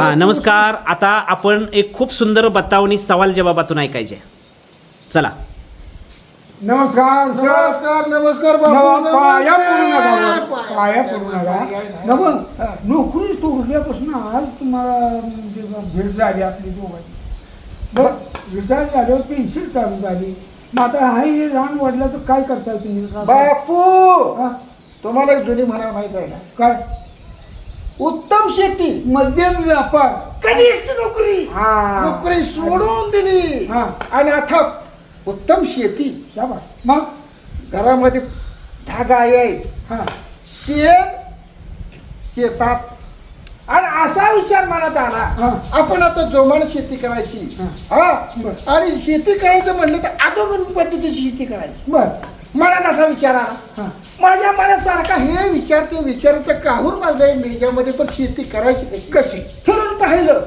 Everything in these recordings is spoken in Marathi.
हा नमस्कार. आता आपण एक खूप सुंदर बतावणी सवाल जवाबातून ऐकायचे चला. नमस्कार सर. नमस्कार नमस्कार बापू, नवा- पाया पडू नका नमस्कार. बरं. पाया पडू नका. न मग नोकरी सोडल्यापासून आज तुम्हाला म्हणजे भेट झाली आपली दोघांची. बरं रिटायर झाल्यावर पेन्शन चालू झाली. मग आता हा हे लहान वडिलाचं काय करताय तुम्ही? बापू! हा? तुम्हाला एक जुनी म्हणा माहीत आहे ना? काय? उत्तम शेती. मध्यम व्यापार. कनिष्ठ नोकरी. हा. नोकरी सोडून दिली. हा. आणि आता उत्तम शेती. शाबास. मग? घरामध्ये धागा आहेत हा. शेत शेतात. आणि असा विचार मनात हा. आला आपण आता जोमाने शेती करायची. हा. हा. बरं. आणि शेती करायचं म्हणलं तर आधुनिक पद्धतीची शेती करायची. बर. मनात असा विचार आला. माझ्या मनासारखा हे विचार ते विचाराचं काहूर माझ्या मेजामध्ये पण शेती करायची कशी? कशी? फिरून पाहिलं.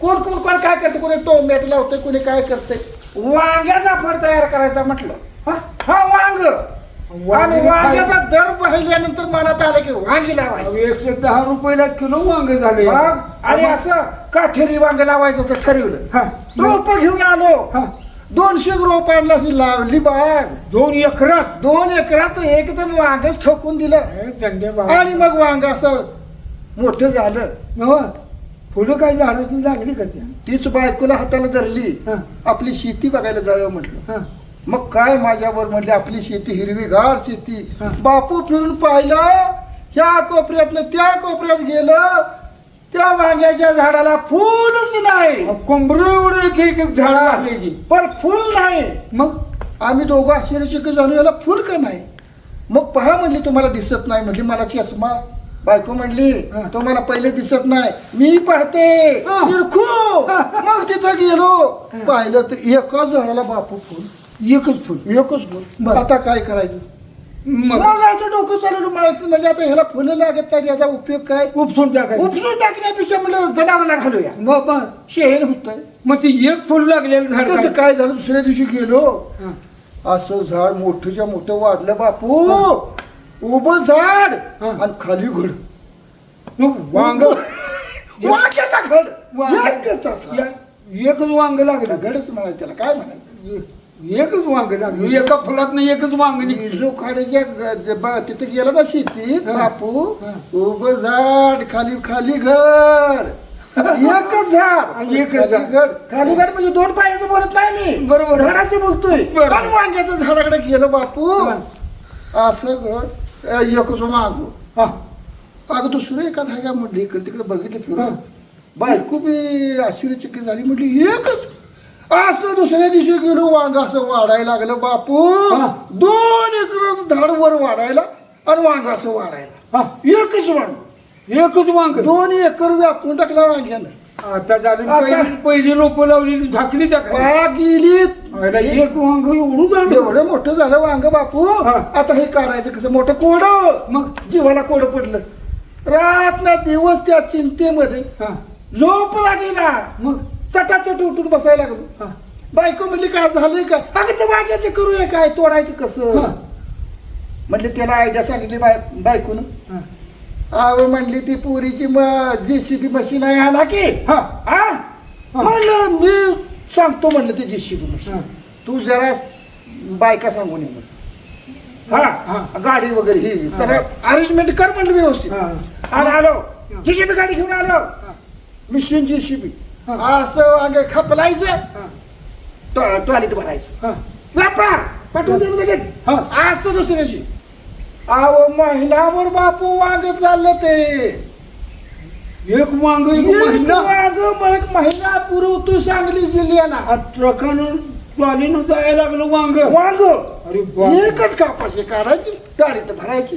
कोण कोण कोण काय करते? कोणी टोमॅटो लावतंय कोणी काय करते वांग्याचा फळ तयार करायचा म्हटलं. हा? हा वांग. वांगे आणि वांग्याचा? दर पाहिल्यानंतर मनात आलं की वांगी लावायची. एकशे दहा रुपयाला किलो वांग झाले. आणि असं काठेरी वांग लावायचं ठरवलं. रोप घेऊन आलो. दोनशे रोप आणला अशी लावली बाग. दोन एकरात? दोन एकरात एकदम वांगच ठोकून दिलं. हे आणि मग वांग असं मोठं झालं. नवा फुलं काही झाडच लागली का त्या? तीच बायकोला हाताला धरली. हा. आपली शेती बघायला जाऊया म्हटलं. हा. मग काय माझ्यावर म्हणले आपली शेती हिरवीगार शेती. हा. बापू फिरून पाहिलं ह्या कोपऱ्यातनं त्या कोपऱ्यात गेलं त्या वांग्याच्या झाडाला फुलच नाही. कोंबड एवढं एक एक एक झाड आले की. पण फुल नाही. मग? आम्ही दोघं आश्चर्यचकित झालो याला फुल का नाही? मग पहा म्हणली तुम्हाला दिसत नाही म्हणली मला चष्मा बायको म्हणली. तुम्हाला पहिले दिसत नाही. मी पाहते. निरखू मग तिथं गेलो. पाहिलं तर एकाच झाडाला बापू फुल. एकच फुल. एकच फुल. आता काय करायचं? मग. मग असं डोकं चालवलं मला. म्हणजे आता ह्याला फुलं लागत नाही याचा उपयोग काय? उपसून टाकायचं. उपसून टाकण्यापेक्षा म्हणलं जनावरांना घालूया. बाबा शेण होतंय. मग ते एक फुल लागलेलं झाड त्याचं काय? झालं? दुसऱ्या दिवशी गेलो. हा. असं झाड मोठंच्या मोठं वाढलं बापू. उभं झाड हा. आणि खाली घड. मग वांग वांग्याचा घड. वांग-. या- एकच वांग लागलं. घडच म्हणायचं त्याला. काय म्हणायचं? एकच वांग लागलं एका फुलात एकच वांग निघलं जो खाड्याच्या ग- ब- तिथे गेला ना शेतीत हा. बापू हा. उभं झाड खाली खाली घड एकच झाड एकच खाली झाड. खाली घड म्हणजे दोन पायाचं बोलत नाही मी बरोबर. झाडाचं बोलतोय बरोबर. पण वांग्याचं झाडाकडे गेलो बापू. असं अ, एकच मागू हा अगं दुसरं एखादं आहे का म्हटलं इकडे तिकडे बघितलं हा. फिरून बायको बी आश्चर्यचकित झाली म्हटली एकच असं दुसऱ्या दिवशी गेलो वांग असं वाढायला लागलं बापू. हा. दोन एकर झाड वर वाढायला आणि वांग असं वाढायला. हा. एकच वांग. एकच वांग. दोन एकर व्यापून टाकला वांग्यानं. आता झालं आता- पहिली पहिली रोपं लावली झाकली त्या खाली. गेलीत एक वांग एवढं झालं. एवढं मोठं झालं वांग बापू. हा. आता हे काढायचं कसं? मोठं कोड मग? जीवाला कोड पडलं. रात ना दिवस त्या चिंतेमध्ये. हा. झोप लागली ना. मग? चटाचट उठून बसायला लागलो. हा. बायको म्हणली काय झालंय काय अगं ते वांग्याचं करूया काय? तोडायचं कसं? हा. म्हणले त्याला आयडिया सांगितली बाय बायकोनं. हा. आव म्हणली ती पुरीची जेसीबी मशीन आहे आणा की. हा. हा. म्हणलं मी सांगतो म्हणलं ते जेसीबी मशीन हा. तू जरा बायका सांगून ये म्हणलं. हा? हा. गाडी वगैरे ही. तर अरेंजमेंट कर म्हणलं व्यवस्थित. हा. आणि आलो. जेसीबी गाडी घेऊन आलो. Mission JCB. असं वांगे खपलायचं? टॉयलेट भरायचं. व्यापार! पाठवून देऊ लगेच. असं दुसऱ्याशी अहो महिनाभर बापू वांग चाललं ते. एक वांग एक महिना? वांग मग एक महिना पूर्व तू सांगली जिल्ह्याला. ट्रकानं ट्रॉलीनं जायला लागलं वांग. वांग? अरे. एकच कापाशी काढायची गाडीत भरायची.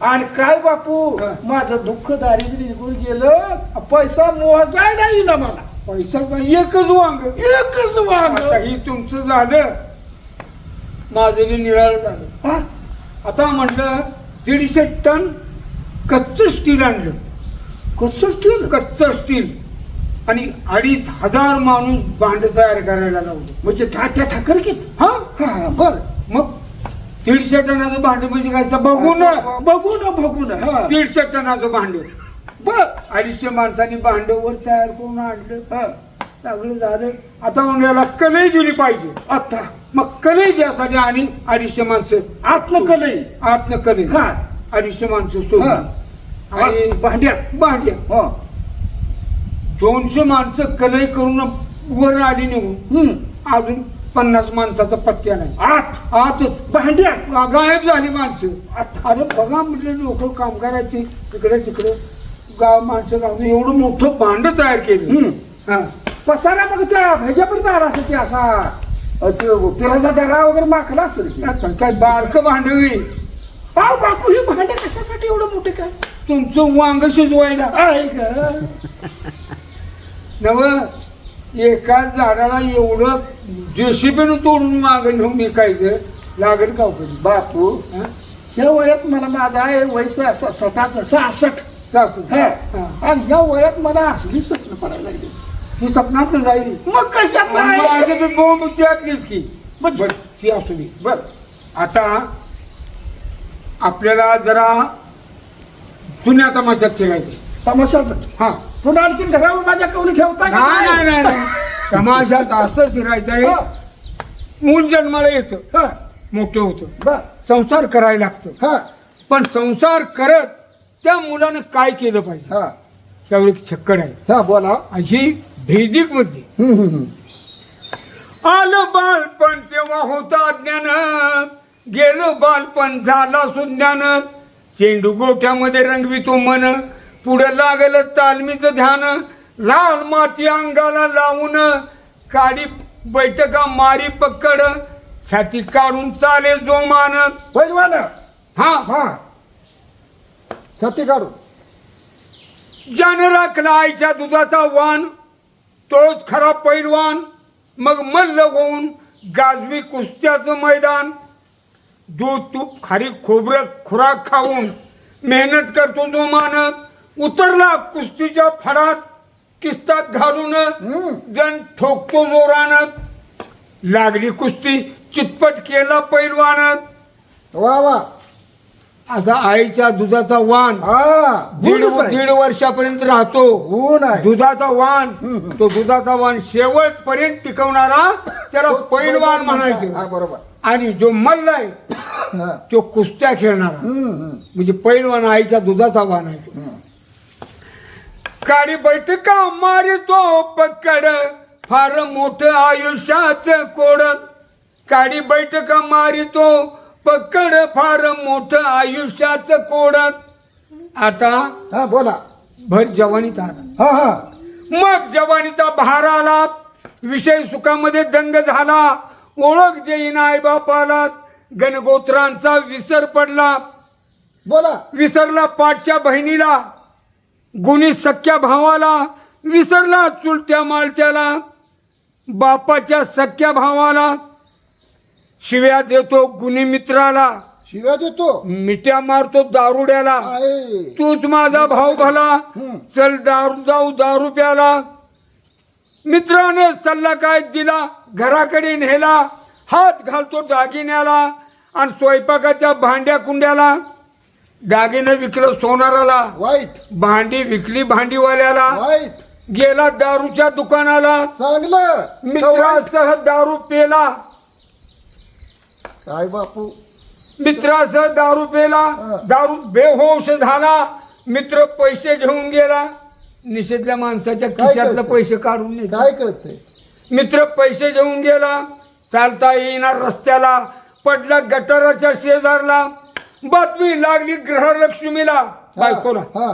आणि काय बापू. माझं दुःख दारिद्र्य निघून गेलं. पैसा मोजायला येईना मला. पैसा एकच वांग. एकच वांग. आता ही तुमचं झालं. माझं बी निराळ झालं. हा? आता म्हटलं दीडशे टन कच्चं स्टील आणलं. कसं स्टील कच्चं स्टील आणि अडीच हजार माणूस भांड तयार करायला लावलं. म्हणजे ठाट्या ठाकर कित हा? हा बर. मग दीडशे टनाचं भांड म्हणजे काय? बघू ना. बघू ना बघू ना. हा. दीडशे टनाचं भांड. बर. अडीचशे माणसांनी भांडवल तयार करून आणलं. हा. चांगलं झालं. आता याला कलई दिली पाहिजे. आता. मग कलई द्यासाठी आणि अडीचशे माणसं. आत्मकलई आतनं कलई. हा. अडीचशे माणसं हा. सोडली आणि भांड्या. हो. दोनशे माणसं कलई करून वर आली निघून. हम्म. अजून पन्नास माणसाचा पत्त्या नाही. आत. आतच. भांड्यात गायब झाली माणसं. आता. अरे बघा म्हटलं लोक कामगाराची इकडे तिकडे. गाव माणसं एवढं मोठं भांड तयार केलं. हा. पसारा मग त्या ह्याच्यापर्यंत आला असेल ते असा. अ, ते पिराचा दरा वगैरे माखला असेल की. आता काय बारकं भांडवी पाव बापू ही भांडे कशासाठी एवढं मोठे काय? तुमचं वांग शिजवायला. आहे ग नव एका झाडाला एवढं जेसीबीनं तोडून माग घेऊन विकायचं लागेल का हो कधी बापू हा? वयात मला माझा आहे वय स- स- सटाच सहासष्ट. हा. आणि ह्या वयात मला असली स्वप्न पडायला लागली. ही स्वप्नात जाईल. मग? माझं बी बोंब त्यातलीच की. बस. बर ती असू दे. बर आता आपल्याला जरा जुन्या तमाशात फिरायचं तमाशात हा. पुन्हा आणखी घरावर माझ्या कवली ठेवता नाही नाही. तमाशात असं फिरायचं हा. आहे मूल जन्माला येतं. हा. मोठं होतं. संसार करायला लागतं. हा. पण संसार करत त्या मुलानं काय केलं पाहिजे? हा. त्यावर एक छक्कड आहे. हा बोला. अशी भेदिकमध्ये हम्म, हम्म, हम्म. आलं बालपण तेव्हा होता ज्ञान. गेलं बालपण झाला सुज्ञान. चेंडू गोठ्यामध्ये रंगवितो मन. पुढे लागलं तालमीचं ध्यान. लाल माती अंगाला लावून. काडी बैठका मारी पक्कड छाती काढून चाले जोमान. पैलवान हा. हा. छाती काढू ज्यानं राखला आईच्या दुधाचा वाण तोच खरा पैलवान मग मल्ल होऊन गाजवी कुस्त्याचं मैदान. दूध तूप खारी खोबरं खुराक खाऊन मेहनत करतो जो मानत उतरला कुस्तीच्या फडात किस्तात घालून. जण ठोकतो जोरानं. लागली कुस्ती चितपट केला पैलवानत वा वा. असा आईच्या दुधाचा वाण हा दीड आहे. दीड वर्षापर्यंत राहतो. आहे. दुधाचा वाण. तो दुधाचा वाण शेवटपर्यंत टिकवणारा त्याला पैलवान हा म्हणायचं. बरोबर. आणि जो मल्ल आहे हा. तो कुस्त्या खेळणारा. हम्म, हम्म, म्हणजे पैलवान आईच्या दुधाचा वाण आहे. तो. काडी बैठका मारितो पकड फार मोठं आयुष्याच कोडत काडी बैठका मारितो पकड फार मोठं आयुष्याच कोडत आता हा बोला. भर जवानीत आला. हा हा. मग जवानीचा बहार आला. विषय सुखामध्ये दंग झाला. ओळख देईना आईबापाला गणगोत्रांचा विसर पडला. बोला. विसरला पाठच्या बहिणीला. गुणी सख्या भावाला. विसरला चुलत्या मालत्याला. बापाच्या सख्या भावाला. शिव्या देतो गुणी मित्राला. शिव्या देतो? मिठ्या मारतो दारुड्याला. आहे. तूच माझा भाऊ भला. चल दारू जाऊ दारू प्याला मित्राने सल्ला काय दिला? घराकडे नेला. हात घालतो दागिन्याला आणि स्वयंपाकाच्या भांड्या कुंड्याला. दागिनं विकलं सोनाराला. वाईट. भांडी विकली भांडीवाल्याला. वाईट. गेला दारूच्या दुकानाला. चांगलं. मित्रासह दारू पेला काय बापू. मित्रासह दारू पेला. दारू बेहोश झाला मित्र पैसे घेऊन गेला. निषेधल्या माणसाच्या खिशातलं? पैसे काढून नेले काय कळतंय? मित्र पैसे घेऊन गेला चालता येईना रस्त्याला पडला गटाराच्या शेजारला बातमी लागली ग्रहलक्ष्मीला. बायकोला. हा.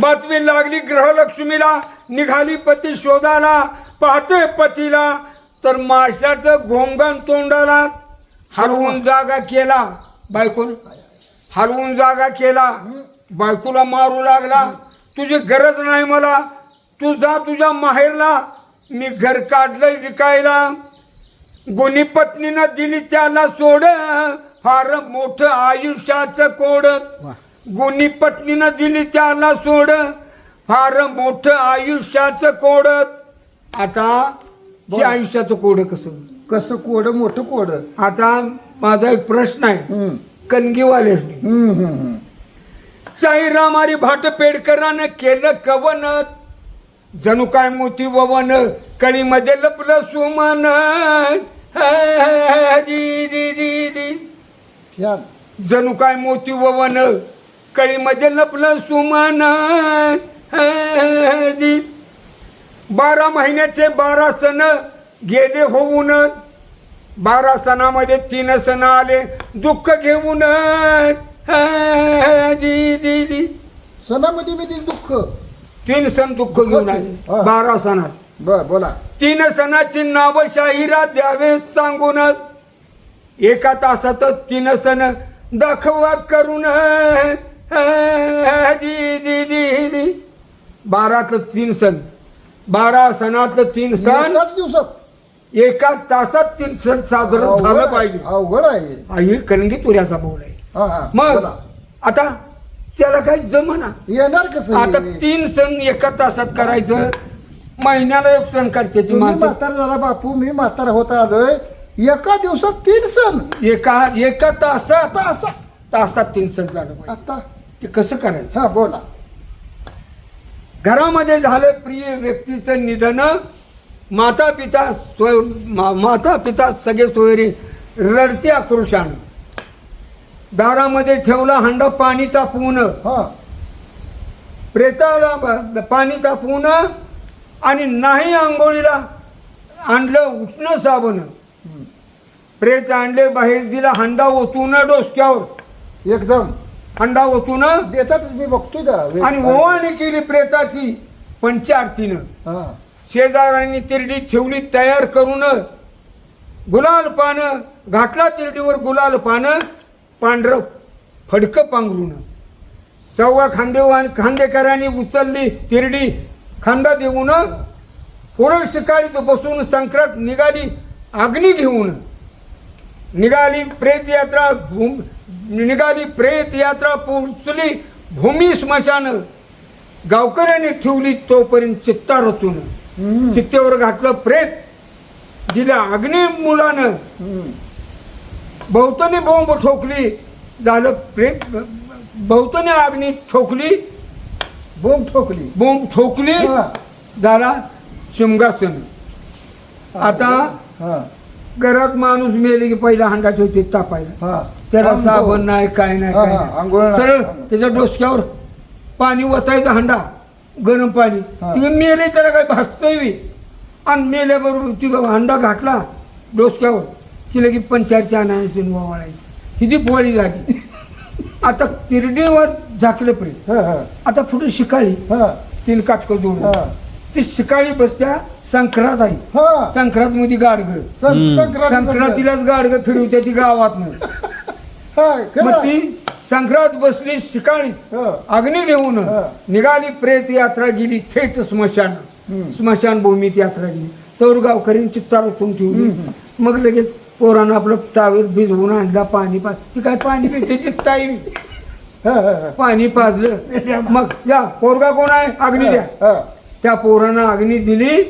बातमी लागली ग्रहलक्ष्मीला निघाली पती शोधाला पाहते पतीला तर माशाचं घोंगण तोंडाला हलवून जागा केला. बायकोन हलवून जागा केला. बायकोला मारू लागला. तुझी गरज नाही मला. तू जा तुझ्या माहेरला. मी घर काढलंय विकायला. गुणी पत्नीनं दिली त्याला सोड. फार मोठं आयुष्याचं कोड. गुणी पत्नीनं दिली त्याला सोड. फार मोठं आयुष्याचं कोड. आता बोला. आयुष्याचं कोड कसं? कसं कोड? मोठं कोड. आता माझा एक प्रश्न आहे. कणगीवाले. साईरामारी भाट पेडकरानं केलं कवन. जणू काय मोती ववन. कळीमध्ये लपलं सुमन. जणू काय मोती ववन. कळीमध्ये लपलं सुमन. बारा महिन्याचे बारा सण गेले होऊन. बारा सणामध्ये तीन सण आले. दुःख घेऊन. सणामध्ये मी ते दुःख. तीन सण दुःख घेऊन आले. बारा सणात. बर बोला. तीन सणाची नाव शाहिरा द्यावे सांगून. एका तासात तीन सण दाखवा करून. बारातलं तीन सण. बारा सणातलं तीन सण एकाच दिवसात. एका तासात तीन सण साजरं अवघड झालं आहे, पाहिजे. अवघड आहे. आई कणगी तुऱ्याचा बोल आहे. हा, हा, मग. आता त्याला काही जमना? येणार कसं आता हे? तीन सण एका तासात करायचं. महिन्याला एक सण करते ती तुम्ही माणसं. म्हातारा झाला बापू मी म्हातारा होत आलोय. एका दिवसात तीन सण. एका एका तासात. तासा तासात तीन सण झालं पाहिजे. आता? ते कसं करायचं? हा बोला. घरामध्ये झालं प्रिय व्यक्तीचं निधन माता पिता सोय मा- माता पिता सगळे सोयरे रडते आक्रोशानं दारामध्ये ठेवला हंडा पाणी तापवून. हा. प्रेताला पाणी तापवून आणि नाही आंघोळीला आणलं उठणं साबण. प्रेत आणले बाहेर दिला हंडा ओतून डोसक्यावर. एकदम. हंडा ओतून देतातच मी बघतोय का? आणि ओवाळणी केली प्रेताची पंचारतीनं. हा. शेजाऱ्यांनी तिरडी ठेवली तयार करून गुलाल पानं घातला तिरडीवर गुलाल पानं पांढरं फडकं पांघरून. चौवा खांदेवान खांदेकरांनी उचलली तिरडी खांदा देऊन पुढे सकाळी तो बसून संक्रांत निघाली अग्नी घेऊन. निघाली प्रेत यात्रा निघाली प्रेत यात्रा पोचली भूमी स्मशान गावकऱ्यांनी ठेवली तोपर्यंत चित्ता रचून. चित्तेवर घातलं प्रेत दिलं अग्नी मुलानं. बहुतनी बोंब ठोकली झालं प्रेत बहुतनी अग्नी ठोकली. बोंब ठोकली. बोंब ठोकली. झाला शिमगासन आता हा. घरात माणूस मेले की पहिला हंडा ठेवते तापायला. हा. त्याला आंघोळ. साबण नाही काय नाही हा, काय हा, नाही. आंघोळ नाही. सरळ त्याच्या डोसक्यावर पाणी ओतायचं हंडा गरम पाणी. हा. तिथे मेले त्याला काय भासतंय बी. आणि मेल्याबरोबर ती हंडा घातला डोसक्यावर. की लगी पंचायतची आणायची आणि वावळायची. किती पोळी झाली. आता तिरडीवर झाकलं प्रेम हा, हा, आता पुढे शिकाळी हा, तीन काटकं जोडून. हा. ती शिकाळी बसत्या संक्रांत आहे हा. संक्रांत मध्ये गाडगं. सं- संक्रांतीचं- संक्रांतीलाच गाडगं फिरवते ती गावातनं. खरं. मग ती संक्रांत बसली शिकाळी हा. अग्नी घेऊन हा. निघाली प्रेत यात्रा गेली थेट स्मशान. स्मशान भूमीत यात्रा गेली तर चित्ता रचून ठेवली मग लगेच पोरानं आपलं टावेल भिजवून आणला पाणी पाज ती काय पाणी पिते हा, हा, हा. पाणी पाजलं मग या पोरगा कोण आहे अग्नी द्या हा. त्या पोरानं अग्नी दिली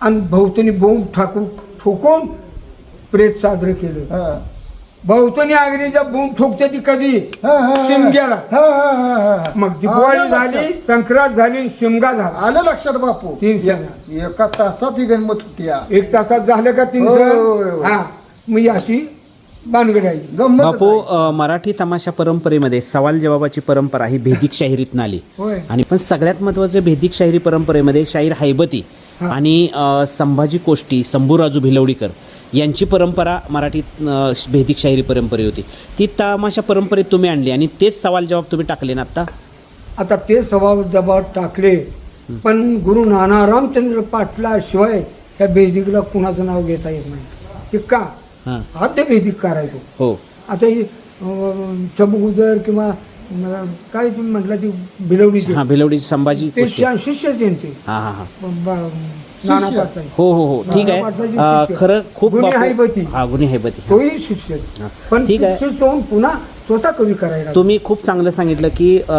आणि भोवतणी बोंब ठाकून ठोकून प्रेत साजरं केलं हा. भोवतणी अग्नीच्या बोंब ठोकते ती कधी हा, हा, हा. शिमग्याला. मग दिवाळी आलं झाली. संक्रांत झाली शिमगा झाला आलं लक्षात बापू तीन सण. एका तासात ही गणमत होती या. एक तासात झालं का तीन होय, सण होय, होय. हा म्हणजे अशी बानगड आहे गंमतच बापू आहे. अ, मराठी तमाशा परंपरेमध्ये सवाल जवाबाची परंपरा ही भेदिक शाहिरीतून आली होय आणि पण सगळ्यात महत्त्वाचं भेदिक शाहिरी परंपरेमध्ये शाहीर हैबती. आणि अ, संभाजी कोष्टी शंभूराजू भिलवडीकर यांची परंपरा मराठीत भेदिक शाहिरी परंपरे होती. ती तमाशा परंपरेत तुम्ही आणली आणि तेच सवाल जवाब तुम्ही टाकले ना आता? आता ते स्वभाव जबाब टाकले. पण गुरु नाना रामचंद्र पाटलाशिवाय त्या बेदिकला कुणाचं नाव घेता येत नाही. ते का? हां. आद्य बेदिक करायचो. हो. आता ही चबुगुजर किंवा अं, काय तुम्ही म्हटलं ती भिलवडीची? हां भिलवडी संभाजी ते शिष्य त्यांचे हां हां हां. ब- ब- नाना हो हो हो ठीक आहे अ. खरं खूप गुणी बापू- हैबती. हा गुन्हे हैबती हा. तोही शिष्य हा. पण ठीक आहे. पुन्हा स्वतः कवी करायला तुम्ही खूप चांगलं सांगितलं की अ,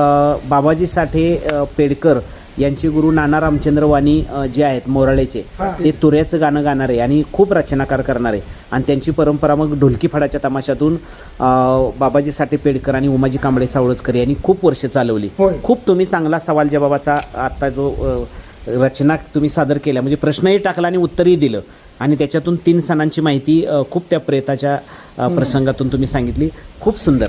बाबाजी साठे अ, पेडकर यांचे गुरु नाना रामचंद्र वाणी अ, जे आहेत मोराळेचे हा. ते तुऱ्याचं गाणं गाणारे आणि खूप रचनाकार करणारे आणि त्यांची परंपरा मग ढोलकी फडाच्या तमाशातून अ, बाबाजी साठे पेडकर आणि उमाजी कांबळे सावळजकर यांनी खूप वर्ष चालवली होय. खूप तुम्ही चांगला सवाल जबाबाचा आता जो अ, रचना तुम्ही सादर केल्या. म्हणजे प्रश्नही टाकला आणि उत्तरही दिलं. आणि त्याच्यातून तीन सणांची माहिती खूप त्या प्रेताच्या प्रसंगातून तुम्ही सांगितली. खूप सुंदर.